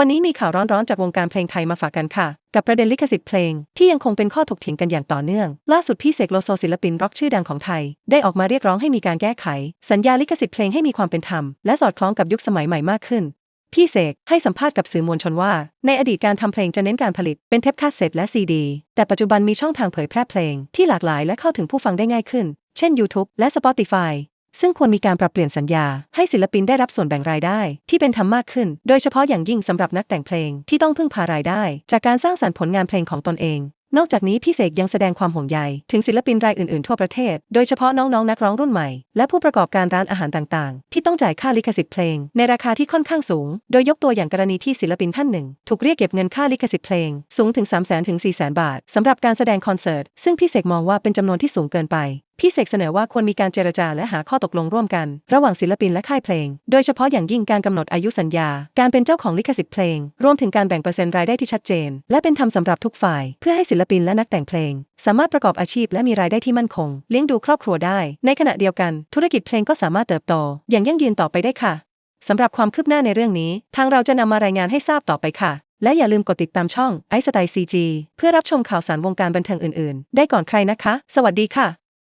วันนี้มีข่าวร้อนๆจากวงการเพลงไทยมาฝากกันค่ะ กับประเด็นลิขสิทธิ์เพลง ที่ยังคงเป็นข้อถกเถียงกันอย่างต่อเนื่อง ล่าสุดพี่เสกโลโซศิลปินร็อกชื่อดังของไทย ได้ออกมาเรียกร้องให้มีการแก้ไข สัญญาลิขสิทธิ์เพลงให้มีความเป็นธรรม และสอดคล้องกับยุคสมัยใหม่มากขึ้น พี่เสกให้สัมภาษณ์กับสื่อมวลชนว่า ในอดีตการทำเพลงจะเน้นการผลิตเป็นเทปคาสเซ็ตและซีดี แต่ปัจจุบันมีช่องทางเผยแพร่เพลง ที่หลากหลายและเข้าถึงผู้ฟังได้ง่ายขึ้น เช่น YouTube และ Spotify ซึ่งควรมีการปรับเปลี่ยนสัญญา ให้ศิลปินได้รับส่วนแบ่งรายได้ ที่เป็นธรรมมากขึ้น โดยเฉพาะอย่างยิ่งสำหรับนักแต่งเพลงที่ต้องพึ่งพารายได้ จากการสร้างสรรค์ผลงานเพลงของตนเองนอกจากนี้พี่เสกยังแสดงความห่วงใย ถึงศิลปินรายอื่นๆ ทั่วประเทศ โดยเฉพาะน้องๆ นักร้องรุ่นใหม่ และผู้ประกอบการร้านอาหารต่างๆ ที่ต้องจ่ายค่าลิขสิทธิ์เพลง ในราคาที่ค่อนข้างสูง โดยยกตัวอย่างกรณีที่ศิลปินท่านหนึ่ง ถูกเรียกเก็บเงินค่าลิขสิทธิ์เพลง สูงถึง 3 0 0 0 0 0 ถึง 4 0 0 0 0บาทสำหรับการแสดงคอนเสิร์ต ซึ่งพี่เสกมองว่าเป็นจำนวนที่สูงเกินไป พี่เสกเสนอว่าควรมีการเจรจาและหาข้อตกลงร่วมกัน ระหว่างศิลปินและค่ายเพลง โดยเฉพาะอย่างยิ่งการกำหนดอายุสัญญา การเป็นเจ้าของลิขสิทธิ์เพลง รวมถึงการแบ่งเปอร์เซ็นต์รายได้ที่ชัดเจน และเป็นธรรมสำหรับทุกฝ่าย เพื่อให้ศิลปินและนักแต่งเพลง สามารถประกอบอาชีพและมีรายได้ที่มั่นคง เลี้ยงดูครอบครัวได้ ในขณะเดียวกัน ธุรกิจเพลงก็สามารถเติบโต อย่างยั่งยืนต่อไปได้ค่ะสำหรับความคืบหน้าในเรื่องนี้ ทางเราจะนำมารายงานให้ทราบต่อไปค่ะ และอย่าลืมกดติดตามช่องไอสไตล์ซีจีเพื่อรับชมข่าวสารวงการบันเทิงอื่น ๆ ได้ก่อนใครนะคะ สวัสดีค่ะ